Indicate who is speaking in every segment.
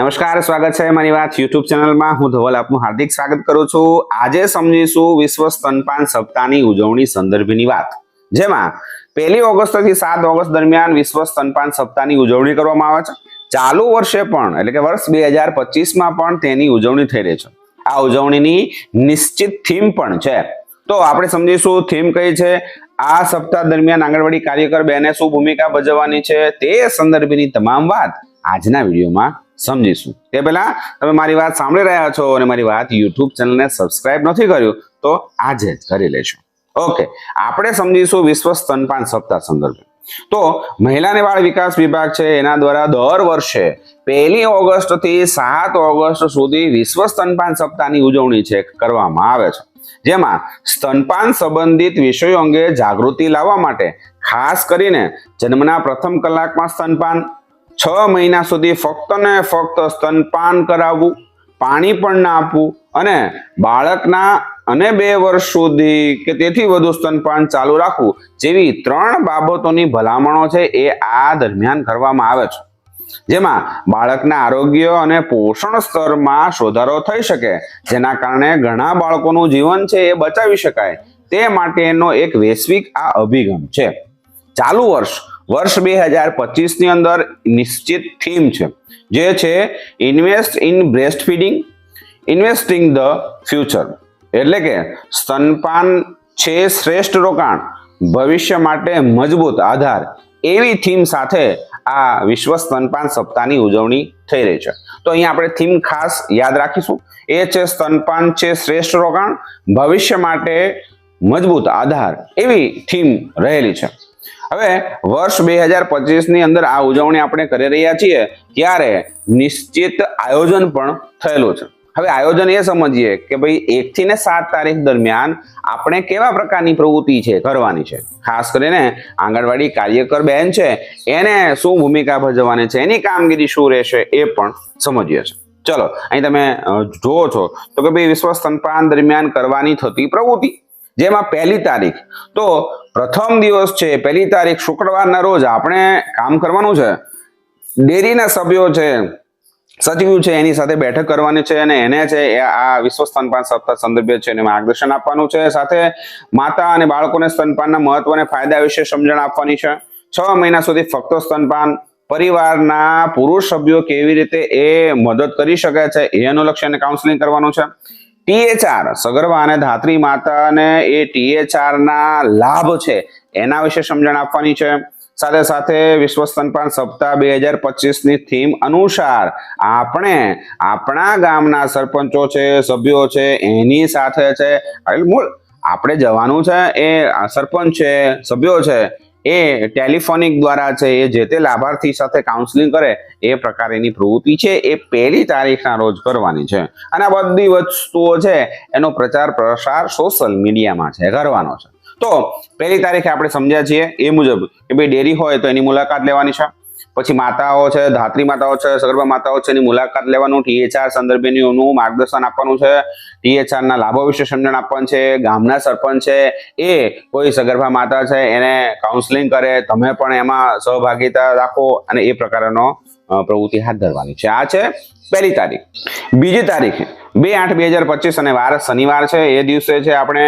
Speaker 1: નમસ્કાર, સ્વાગત છે મારી વાત યુટ્યુબ ચેનલમાં. હું ધવલ આપનું હાર્દિક સ્વાગત કરું છું. આજે સમજીશું વિશ્વ સ્તનપાન સપ્તાહની ઉજવણી સંદર્ભની વાત. જેમાં પહેલી ઓગસ્ટથી સાત ઓગસ્ટ દરમિયાન વિશ્વ સ્તનપાન સપ્તાહની ઉજવણી કરવામાં આવે છે. ચાલુ વર્ષે પણ, એટલે કે વર્ષ બે હજાર પચીસમાં પણ તેની ઉજવણી થઈ રહી છે. આ ઉજવણીની નિશ્ચિત થીમ પણ છે. તો આપણે સમજીશું, થીમ કઈ છે? આ સપ્તાહ દરમિયાન આંગણવાડી કાર્યકર બેને શું ભૂમિકા ભજવવાની છે? તે સંદર્ભની તમામ વાત આજના વિડીયોમાં સમજીશું. તે પહેલાં તમે મારી વાત સાંભળી રહ્યા છો અને મારી વાત યુટ્યુબ ચેનલને સબસ્ક્રાઇબ નથી કર્યું, તો આજે જ કરી લેશો ઓકે આપણે સમજીશું વિશ્વ સ્તનપાન સપ્તાહ સંદર્ભે. તો મહિલા અને બાળ વિકાસ વિભાગ છે, એના દ્વારા દર વર્ષે પહેલી ઓગસ્ટથી સાત ઓગસ્ટ સુધી વિશ્વ સ્તનપાન સપ્તાહની ઉજવણી છે, કરવામાં આવે છે. જેમાં સ્તનપાન સંબંધિત વિષયો અંગે જાગૃતિ લાવવા માટે ખાસ કરીને જન્મના પ્રથમ કલાકમાં સ્તનપાન છ મહિના સુધી ફક્ત ને ફક્ત સ્તનપાન કરાવવું, પાણી પણ ના આપવું અને બાળકના અને બે વર્ષ સુધી કે તેથી વધુ સ્તનપાન ચાલુ રાખવું જેવી ત્રણ બાબતોની ભલામણો છે એ આ દરમિયાન કરવામાં આવે છે. જેમાં બાળકના આરોગ્ય અને પોષણ સ્તરમાં સુધારો થઈ શકે, જેના કારણે ઘણા બાળકોનું જીવન છે એ બચાવી શકાય. તે માટેનો એક વૈશ્વિક આ અભિગમ છે. ચાલુ વર્ષ વર્ષ બે હજાર પચીસની અંદર નિશ્ચિત થીમ છે, જે છે invest in breast feeding investing the future. એટલે કે સ્તનપાન છે શ્રેષ્ઠ રોકાણ, ભવિષ્ય માટે મજબૂત આધાર, એવી થીમ સાથે આ વિશ્વ સ્તનપાન સપ્તાહની ઉજવણી થઈ રહી છે. તો અહીંયા આપણે થીમ ખાસ યાદ રાખીશું. એ છે સ્તનપાન છે શ્રેષ્ઠ રોકાણ, ભવિષ્ય માટે મજબૂત આધાર, એવી થીમ રહેલી છે. હવે વર્ષ બે હજાર પચીસની અંદર આ ઉજવણી આપણે કરી રહ્યા છીએ, ત્યારે નિશ્ચિત આયોજન પણ થયેલું છે. હવે આયોજન એ સમજીએ કે ભાઈ એક થી ને સાત તારીખ દરમિયાન આપણે કેવા પ્રકારની પ્રવૃત્તિ છે, કરવાની છે? ખાસ કરીને આંગણવાડી કાર્યકર બહેન છે, એને શું ભૂમિકા ભજવવાની છે, એની કામગીરી શું રહેશે એ પણ સમજીએ છે ચલો, અહીં તમે જુઓ છો તો કે ભાઈ વિશ્વ સ્તનપાન દરમિયાન કરવાની થતી પ્રવૃત્તિ. જેમાં પહેલી તારીખ. તો પ્રથમ દિવસ છે, પહેલી તારીખ શુક્રવારના રોજ આપણે કામ કરવાનું છે. ડેરીના સભ્યો છે, સચિવ છે, એની સાથે બેઠક કરવાની છે અને એને છે આ વિશ્વ સ્તનપાન સપ્તાહ સંદર્ભે છે એને માર્ગદર્શન આપવાનું છે. સાથે માતા અને બાળકોને સ્તનપાનના મહત્વ અને ફાયદા વિશે સમજણ આપવાની છે. છ મહિના સુધી ફક્ત સ્તનપાન પરિવારના પુરુષ સભ્યો કેવી રીતે એ મદદ કરી શકે છે એનું લક્ષ્ય અને કાઉન્સેલિંગ કરવાનું છે. ટીએચઆર સગર્ભા અને ધાત્રી માતાને એ ટીએચઆર ના લાભ છે, એના વિશે સમજણ આપવાની છે. સાથે સાથે વિશ્વ સ્તનપાન સપ્તાહ બે હજાર પચીસની થીમ અનુસાર આપણે આપણા ગામના સરપંચો છે, સભ્યો છે, એની સાથે છે. મૂળ, આપણે જવાનું છે, એ સરપંચ છે, સભ્યો છે એ ટેલિફોનિક દ્વારા છે, એ જે તે લાભાર્થી સાથે કાઉન્સેલિંગ કરે, એ પ્રકારની પ્રવૃત્તિ છે, એ પહેલી તારીખના રોજ કરવાની છે. અને આ બધી વસ્તુઓ છે, એનો પ્રચાર પ્રસાર સોશિયલ મીડિયામાં છે, કરવાનો છે. તો પહેલી તારીખે આપણે સમજ્યા છીએ એ મુજબ કે ભાઈ ડેરી હોય તો એની મુલાકાત લેવાની છે. પછી માતાઓ છે, ધાત્રી માતાઓ છે, સગર્ભા માતાઓ છે, એની મુલાકાત લેવાનું, ટીએચઆર સંદર્ભેનું માર્ગદર્શન આપવાનું છે. ટીએચઆર ના લાભો વિશે સમજણ આપવાનું છે, ગામના સરપંચ છે, એ કોઈ સગર્ભા માતા છે, એને કાઉન્સેલિંગ કરે, તમે પણ એમાં સહભાગીતા રાખો અને એ પ્રકારનો પ્રવૃત્તિ હાથ ધરવાની છે. આ છે પહેલી તારીખ. બીજી તારીખ, બે આઠ બે હજાર પચીસ અને વાર શનિવાર છે. એ દિવસે છે આપણે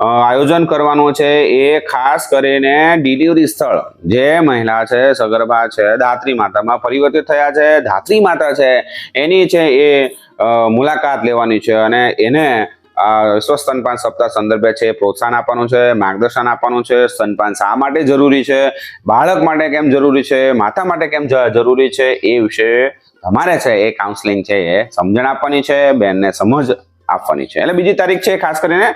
Speaker 1: આયોજન કરવાનું છે એ ખાસ કરીને ડિલિવરી સ્થળ, જે મહિલા છે, સગર્ભા છે, દાત્રી માતામાં પરિવર્તિત થયા છે. ધાત્રી માતા છે, એની છે એ મુલાકાત લેવાની છે અને એને વિશ્વ સ્તનપાન સપ્તાહ સંદર્ભે છે પ્રોત્સાહન આપવાનું છે, માર્ગદર્શન આપવાનું છે. સ્તનપાન શા માટે જરૂરી છે? બાળક માટે કેમ જરૂરી છે? માતા માટે કેમ જરૂરી છે? એ વિશે તમારે છે એ કાઉન્સેલિંગ છે એ સમજણ આપવાની છે, બેનને સમજ આપવાની છે. એટલે બીજી તારીખ છે ખાસ કરીને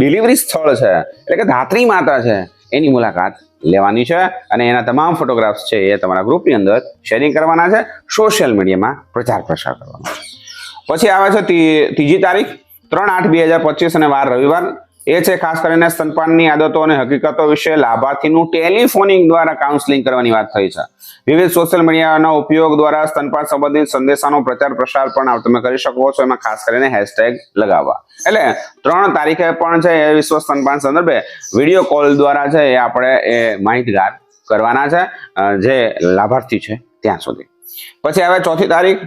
Speaker 1: ડિલિવરી સ્થળ છે. એટલે કે ધાત્રી માતા છે. એની મુલાકાત લેવાની છે અને એના તમામ ફોટોગ્રાફ્સ છે એ તમારા ગ્રુપની અંદર શેરિંગ કરવાના છે. સોશિયલ મીડિયામાં પ્રચાર પ્રસાર કરવાનો પછી આવે છે ત્રીજી તારીખ, ત્રણ આઠ બે હજાર પચીસ અને વાર રવિવાર. એ છે ખાસ કરીને સ્તનપાનની આદતો અને હકીકતો વિશે લાભાર્થીનું ટેલિફોનિંગ દ્વારા કાઉન્સેલિંગ કરવાની વાત થઈ છે. વિવિધ સોશિયલ મીડિયાના ઉપયોગ દ્વારા સ્તનપાન સંબંધિત સંદેશાનો પ્રચાર પ્રસાર પણ તમે કરી શકો છો. એમાં ખાસ કરીને હેશટેગ લગાવવા. એટલે ત્રણ તારીખે પણ છે એ વિશ્વ સ્તનપાન સંદર્ભે વીડિયો કોલ દ્વારા છે એ આપણે એ માહિતગાર કરવાના છે. જે લાભાર્થી છે ત્યાં સુધી. પછી આવે ચોથી તારીખ.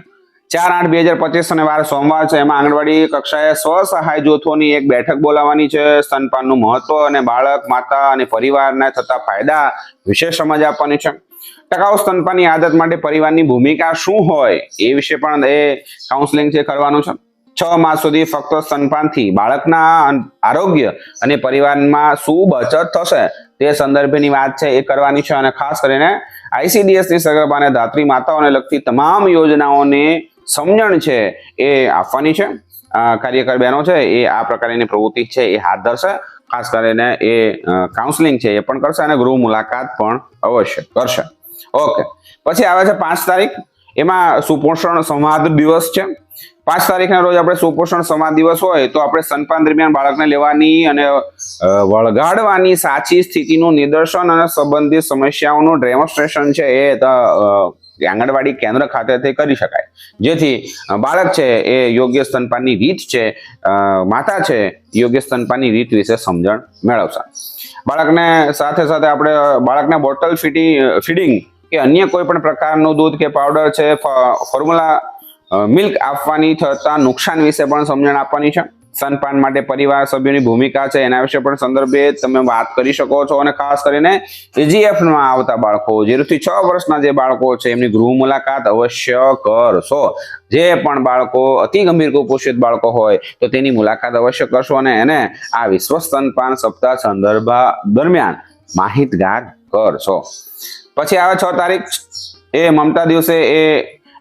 Speaker 1: ચાર આઠ બે હજાર પચીસ અને વાર સોમવાર છે. એમાં આંગણવાડી કક્ષાએ સ્વ સહાય જૂથોની એક બેઠક બોલાવવાની છે. સ્તનપાનનું મહત્વ અને બાળક, માતા અને પરિવારને થતા ફાયદા વિશે સમજ આપવાની છે. ટકાઉ સ્તનપાનની આદત માટે પરિવારની ભૂમિકા શું હોય એ વિશે પણ એ કાઉન્સેલિંગ છે કરવાનું છે. છ માસ સુધી ફક્ત સ્તનપાનથી બાળકના આરોગ્ય અને પરિવારમાં શું બચત થશે તે સંદર્ભેની વાત છે એ કરવાની છે. અને ખાસ કરીને આઈસીડીએસની સગર્ભા અને ધાત્રી માતાઓને લગતી તમામ યોજનાઓને સમજણ છે એ આપવાની છે. કાર્યકર બહેનો છે એ આ પ્રકારની પ્રવૃત્તિ છે એ હાથ ધરશે. ખાસ કરીને એ કાઉન્સેલિંગ છે એ પણ કરશે અને ગૃહ મુલાકાત પણ અવશ્ય કરશે. ઓકે પછી આવે છે પાંચ તારીખ. એમાં સુપોષણ સંવાદ દિવસ છે. પાંચ તારીખના રોજ આપણે સુપોષણ સંવાદ દિવસ હોય તો આપણે સંતાન દરમિયાન બાળકને લેવાની અને વળગાડવાની સાચી સ્થિતિનું નિદર્શન અને સંબંધિત સમસ્યાઓનું ડેમોન્સ્ટ્રેશન છે એ આંગણવાડી કેન્દ્ર ખાતેથી કરી શકાય. જેથી બાળક છે એ યોગ્ય સ્તનપાનની રીત છે માતા છે યોગ્ય સ્તનપાનની રીત વિશે સમજણ મેળવશે. બાળકને સાથે સાથે આપણે બાળકને બોટલ ફીટી ફીડિંગ કે અન્ય કોઈ પણ પ્રકારનું દૂધ કે પાવડર છે ફોર્મ્યુલા મિલ્ક આપવાની થતા નુકસાન વિશે પણ સમજણ આપવાની છે. સ્તનપાન માટે પરિવાર સભ્યોની ભૂમિકા છે, એના વિશે પણ સંદર્ભે તમે વાત કરી શકો છો અને ખાસ કરીને એજીએફમાં આવતા બાળકો zero થી છ વર્ષના જે બાળકો છે, એમની ગૃહ મુલાકાત અવશ્ય કરશો. જે પણ બાળકો અતિ ગંભીર કુપોષિત બાળકો હોય, તો તેની મુલાકાત અવશ્ય કરશો અને એને આ વિશ્વ સ્તનપાન સપ્તાહ સંદર્ભ દરમિયાન માહિતગાર કરશો. પછી આવે છ તારીખ. એ મમતા દિવસે એ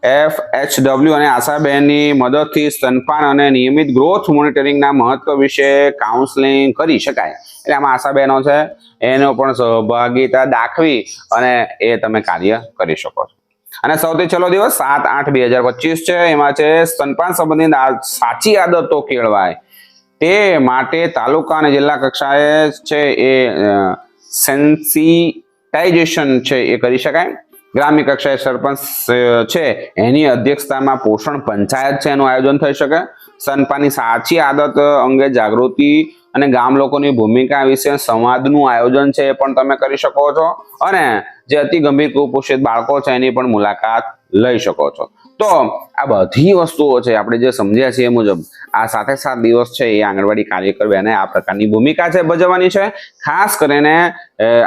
Speaker 1: એફ એચ ડબલ્યુ અને આશાબહેનની મદદથી સ્તનપાન અને નિયમિત ગ્રોથ મોનિટરિંગના મહત્વ વિશે કાઉન્સેલિંગ કરી શકાય. એટલે આમાં આશાબહેનો છે, એનો પણ સહભાગિતા દાખવી અને એ તમે કાર્ય કરી શકો અને સૌથી છેલ્લો દિવસ, સાત આઠ બે હજાર પચીસ છે, એમાં છે, સ્તનપાન સંબંધિત સાચી આદતો કેળવાય. તે માટે તાલુકા અને જિલ્લા કક્ષાએ છે એ સેન્સિટાઇઝેશન છે એ કરી શકાય. ગ્રામ્ય કક્ષાએ સરપંચ છે. એની અધ્યક્ષતામાં પોષણ પંચાયત છે. એનું આયોજન થઈ શકે. સનપાની સાચી આદત અંગે જાગૃતિ અને ગામ લોકોની ભૂમિકા વિશે સંવાદનું આયોજન છે એ પણ તમે કરી શકો છો. અને જે અતિ ગંભીર કુપોષિત બાળકો છે એની પણ મુલાકાત લઈ શકો છો. તો આ બધી વસ્તુઓ છે, આપણે જે સમજ્યા છીએ મુજબ, આ સાથે સાત દિવસ છે, એ આંગણવાડી કાર્યકર બહેને આ પ્રકારની ભૂમિકા છે ભજવવાની છે. ખાસ કરીને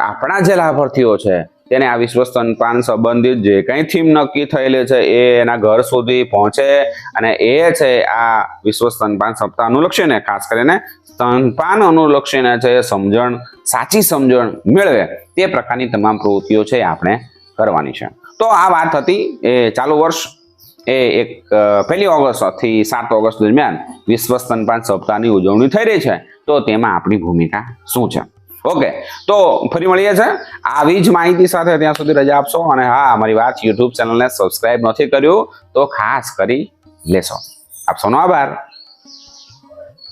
Speaker 1: આપણા જે લાભાર્થીઓ છે તેને આ વિશ્વ સ્તનપાન સંબંધિત જે કંઈ થીમ નક્કી થયેલી છે એ એના ઘર સુધી પહોંચે અને એ છે આ વિશ્વ સ્તનપાન સપ્તાહ અનુલક્ષીને, ખાસ કરીને સ્તનપાન અનુલક્ષીને છે સમજણ, સાચી સમજણ મેળવે તે પ્રકારની તમામ પ્રવૃત્તિઓ છે આપણે કરવાની છે. તો આ વાત હતી એ ચાલુ વર્ષ, એ એક પહેલી ઓગસ્ટથી સાત ઓગસ્ટ દરમિયાન વિશ્વ સ્તનપાન સપ્તાહની ઉજવણી થઈ રહી છે. તો તેમાં આપણી ભૂમિકા શું છે? ઓકે, તો ફરી મળીએ છે આવી જ માહિતી સાથે ત્યાં સુધી રજા આપશો અને હા અમારી વાત યુટ્યુબ ચેનલને સબસ્ક્રાઇબ નથી કર્યું, તો ખાસ કરી લેશો. આપશોનો આભાર.